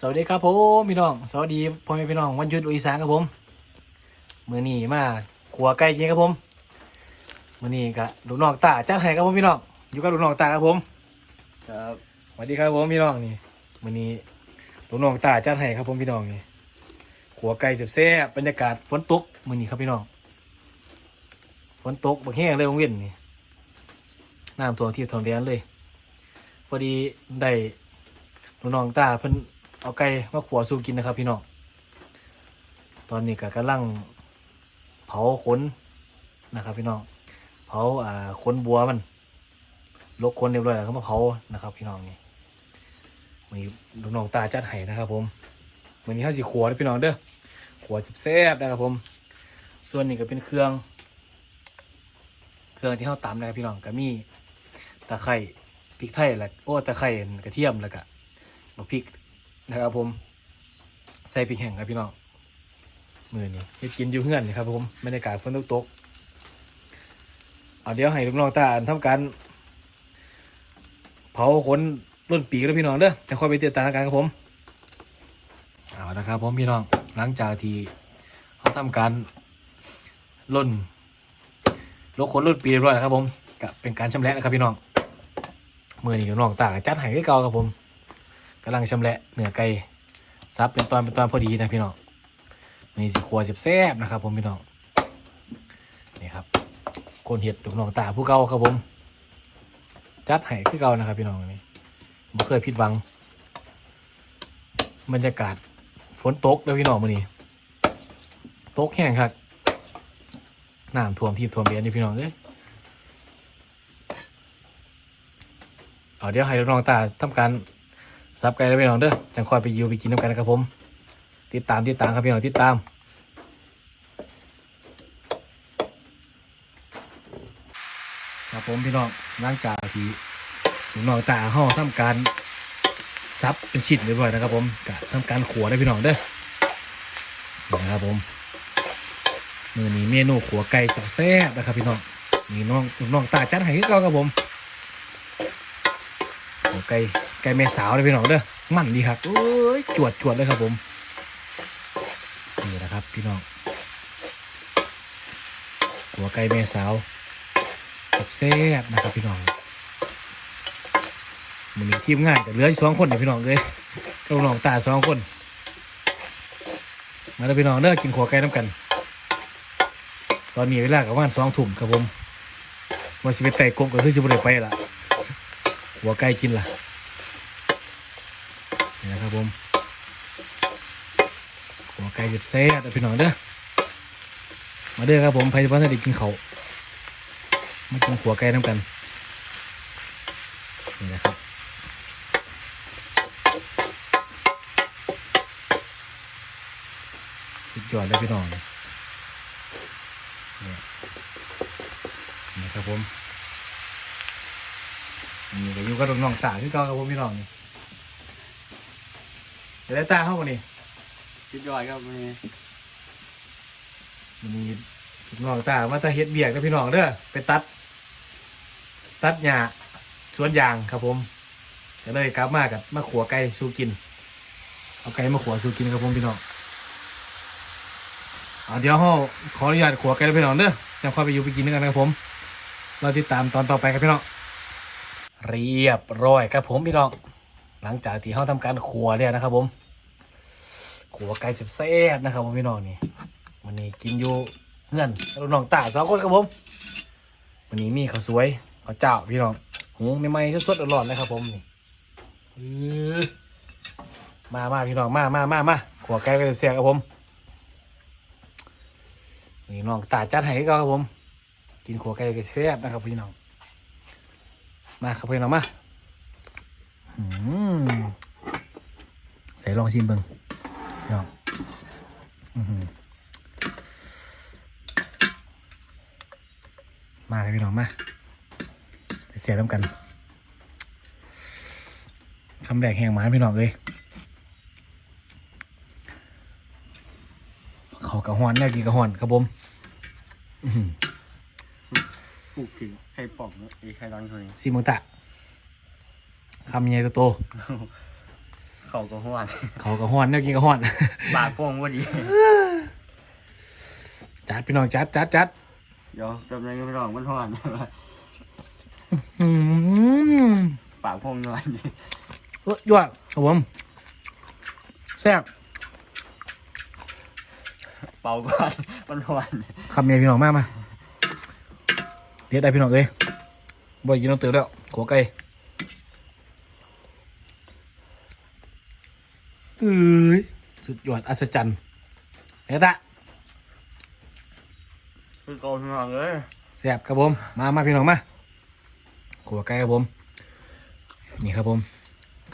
สวัสดีครับผมพี่น้องสวัสดีพ่อแม่พี่น้องวันหยุดอีสานครับผมมือนี้มาขัวไก่กินครับผมมือนี้กะลูกน้องตาจ้าไห้ครับผมพี่น้องอยู่กับลูกน้องตาครับผมครับสวัสดีครับผมพี่น้องนี่มือนี้ลูกน้องตาจ้าไห้ครับผมพี่น้องนี่ขัวไก่แซ่บๆบรรยากาศฝนตกมือนี้ครับพี่น้องฝนตกบักแห้งเลยวงเวียนนี่น้ำท่วมที่ท่วมแดนเลย พอดีได้ลูกน้องตาเพิ่น เอาไก่มาขัวสู้กินนะครับ พี่น้อง ตอนนี้ก็กำลังเผาขนนะครับ พี่น้อง เผาอ่าขนบัวมันลกขนเรียบร้อยแล้วก็มาเผานะครับ พี่น้องนี่มีลูกน้องตาจัดให้นะครับ ผมวันนี้เขาสิขัวเด้อพี่น้องเด้อขัวแซ่บนะครับผม ส่วนนี้ก็เป็นเครื่อง เครื่องที่เขาตำนะครับพี่น้องก็มีตะไคร้พริกไทยแล้วโอ้ตะไคร้กระเทียมแล้วก็บักพริก นะครับผม ใส่พริกแห้งครับพี่น้องมือนี้ไปกินอยู่เพื่อนนี่ครับผมบรรยากาศฝนตกตกเอาเดี๋ยวให้ลูกน้องตาทำการเผาขนรุ่นปีกแล้วพี่น้องเด้อจะคอยไปติดตามกันครับผมเอาละครับผมพี่น้องหลังจากที่เขาทำการล่นลกขนรุ่นปีเรียบร้อยแล้วครับผมก็เป็นการชำแหละนะครับพี่น้องมือนี้ลูกน้องตาจัดให้คือเก่าครับผมำลังชำแหละเนื้อไก่ซับเป็นตอนเป็นตอนพอดีนะพี่น้องนี่สิครัวแซ่บๆนะครับผมพี่น้องนี่ครับโกนเห็ดลูกน้องตาผู้เก่าครับผม จัดให้คือเก่านะครับพี่น้องนี่ไม่เคยผิดหวัง บรรยากาศฝนตกแล้วพี่น้องมื้อนี้ตกแห้งครับน้ำท่วมที่ท่วมเบียนนี่พี่น้องเอ้ยเอาเดี๋ยวให้ลูกน้องตาทำการ ซับไก่แล้วพี่น้องเด้อจังคอยไปยูไปกินน้ำกันนะครับผม ติดตามติดตามครับพี่น้องติดตามครับผมพี่น้องหลังจาที่ลูกน้องตาห่อทำการซับเป็นชิ้นเรียบร้อยนะครับผมกะทำการขัวได้พี่น้องเด้อนะครับผมมือนี้เมนูขัวไก่จับแซ่บนะครับพี่น้องนี่น้องน้องตาจัดให้ก่าครับผมขัวไก่ ก่แม่สาวเลยพี่น้องเด้อมันดีครับโอ้ยจวดจวดเลยครับผมนี่นะครับพี่น้องหัวไก่แม่สาวกับแซ่บนะครับพี่น้องมันมีทีมงานแต่เหลือสองคนเดี๋ยวพี่น้องเลยก็น้องตาสองคน มาเด้อพี่น้องเด้อกินขัวไก่น้ำกัน ตอนนี้เวลากับว่านสองทุ่มครับผมว่าสิไปไต่กบก็คือสิบได้ไปละหัวไก่กินล่ะนี่นะ ครับผมหัวไก่เจ็บแซ่บพี่น้องเด้อมาเด้อครับผมใครจะพาได้กินเขามากินหัวไก่น้ำกันนี่นะครับสุดยอดเลยพี่น้องนี่นี่ครับผมนี่ก็อยู่กับน้องๆตาที่เก่าครับผมพี่น้องนี่ เดี๋ยวได้ตาเข้ามานี่คิดยอดครับวันนี้มันมีลูกน้องตามาแตาเฮ็ดเบียกกับพี่น้องเด้อไปตัด ตัดหญ้าสวนยางครับผมก็เลยกลับมากับมาขัวไก่สู้กิน เอาไก่มาขัวสู้กินครับผมพี่น้องเอาเดี๋ยวเฮาขออนุญาตขัวไก่แล้วพี่น้องเด้อจะค่อยไปอยู่ไปกินด้วยกันนะครับผม เราติดตามตอนต่อไปครับพี่น้องเรียบร้อยครับผมพี่น้องห ลังจากที่เฮาทำการขัวเนี่ยนะครับ ผมขัวไก่แซ่บๆนะครับผมพี่น้องนี่วันนี้กินอยู่เงื่อนลูกน้องตาสองคนครับผมวันนี้มีข้าวสวยข้าวเจ้าพี่น้องหูใหม่สดๆร้อนๆเลยครับ ผมนี่มามาพี่น้องมามามามาขัวไก่ไปเสียครับผมนี่น้องตาจัดให้ก็ครับผม กินขัวไก่ก็แซ่บนะครับพี่น้องมาครับพี่น้องมา ใส่ลองชิมเบิ้งพี่น้องอื้อหือมาเลยพี่น้องมาเสียน้ำกันคำแรกแหงหมาพี่น้องเลยเขากระหอนแน่กินกระหอนครับผมอื้อหือปลูกถึงไข่ป่องเอ้ยไข่ร้อนคนนี้ซีมังตะ คำใหญ่โตเขาก็ห้วนเขาก็ฮ้อนแนวกินก็ฮ้อน ปากโป่งพอดีจัดพี่น้องจัดจัดจัดเดี๋ยวแป๊บนึงไม่ร้องมันห้วนอืมปากโป่งนวลเอ้ยยั่วครับผมแซ่บเป่าก่อนมันห้วนคำเมียพี่น้องมากมาเรียกได้พี่น้องเลยบ่อยกินน้องเตือแล้วขัวไก่ เอ้ยสุดยอดอัศจรรย์เฮ้ยตะคือโกงห้องเลยแซ่บครับผม มามาพี่น้องมาขัวไก่ครับผม นี่ครับผม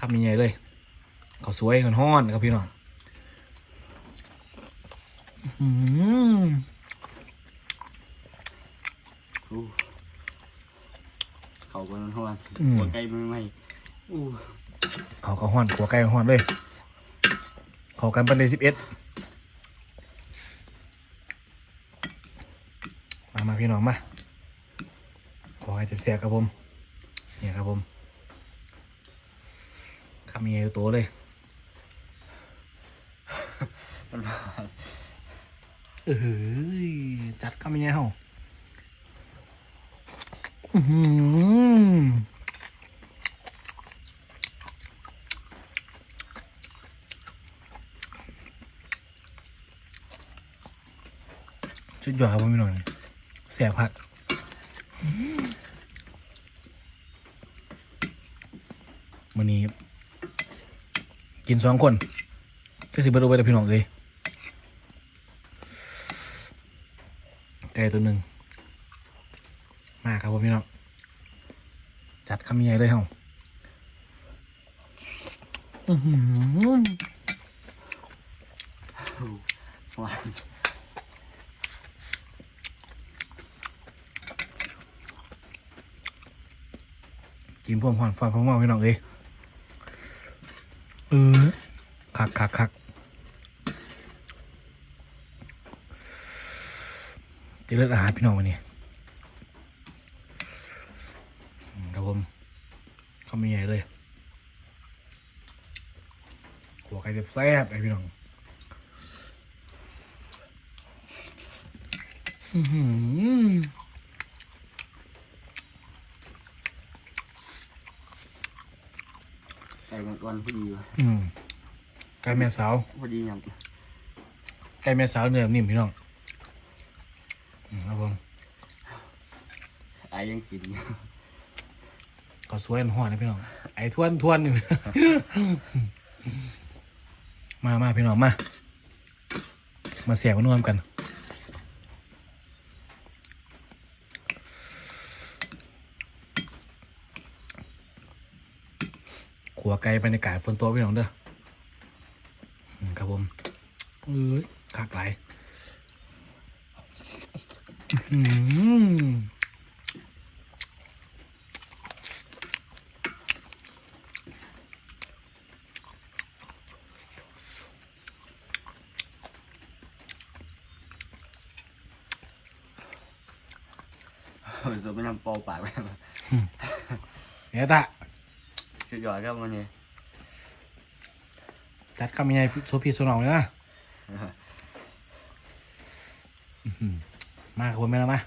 คำใหญ่ๆเลยข้าวสวยห้อนๆครับพี่น้องอื้อหืออู้เขาก็มันห้วนหัวไก่มือไม่อู้เขาก็ห้อนขัวไก่ก็ห้อนเลย เขากันปันเดสิบเอ็ดมามาพี่น้องมา ขอให้เจ็บแสบครับผม เนี่ยครับผมคำใหญ่ตัวเลย มันห้วนเอ้ยจัดคำใหญ่เฮาอื้อหื ชุดยอดครับพี่น้องแสบผักวันนี้ กินสองคนก็สิเบิดเอาไปเลยพี่น้องเลยไก่ตัวหนึ่งมาครับผมพี่น้องจัดคำใหญ่เลยเฮาอือหือ ห้วน กินพวกหอนฟันพวกเมาพี่น้องเลยเออคักคักคักจะเลือกอาหารพี่น้องวันนี้ครับผมเขาไม่ใหญ่เลยหัวไก่แซ่บๆเลยพี่น้องอือหือ ไก่มันวันพอดีวะอืมไก่แม่สาว พอดีอย่างไก่แม่สาวเนื้อนิ่มพี่น้องอืมครับผมไอ้ยังกินอยู่ก็สวยอันหอนนะพี่น้อง ไอ้ทวนทวนอยู่ มามาพี่น้องมา มาเสียบกันนวมกัน ขัวไก่บรรยากาศฝนตกพี่น้องเด้ออืมครับผมเอ้ยขากไหลายอื้อหือตัวเป็นน้ำเป่าปากไปเนี่ยตะ สุดยอดครับวันนี้จัดคำยังไงโซพีโซนองเลยนะอื้อหือมาครับผมไม่แล้วมา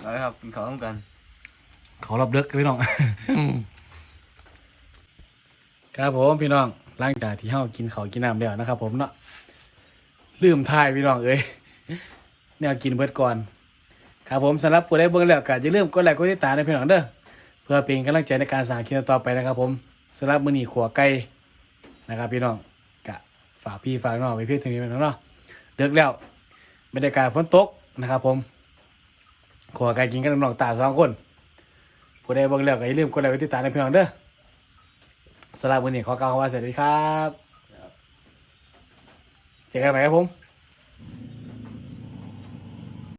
เอาละครับกินข้าวร่วมกันเขารอบเลิกพี่น้อง ครับผมพี่น้องหลังจากที่เฮากินเขาวกินน้ำแล้วนะครับ ผมเนาะลืมทายพี่น้องเอ้ยแนวกินเบิดก่อน ครับผมสำหรับผู้ใดเบิ่งแล้วก็อย่าลืมกดไลค์กดติดตามนะพี่น้องเด้อเพื่อเป็นกำลังใจในการสร้างคลิปต่อไปนะครับ ผมสำหรับมื้อนี้ขัวไก่นะครับพี่น้องกะฝากพี่ฝากน้องไว้เพียงเท่านี้พี่น้องเนาะเลิกแล้วบรรยากาศฝนตกนะครับ ผมขัวไก่กินกันน้องตาสองคนผู้ใดบิ่งแล้วก็อย่าลืมกดไลค์กดติดตามนพี่น้องเด้อสำหรับมื้อนี้ขอกล่าวคำว่าสวัสดีครับเจอกันใหม่ครับผม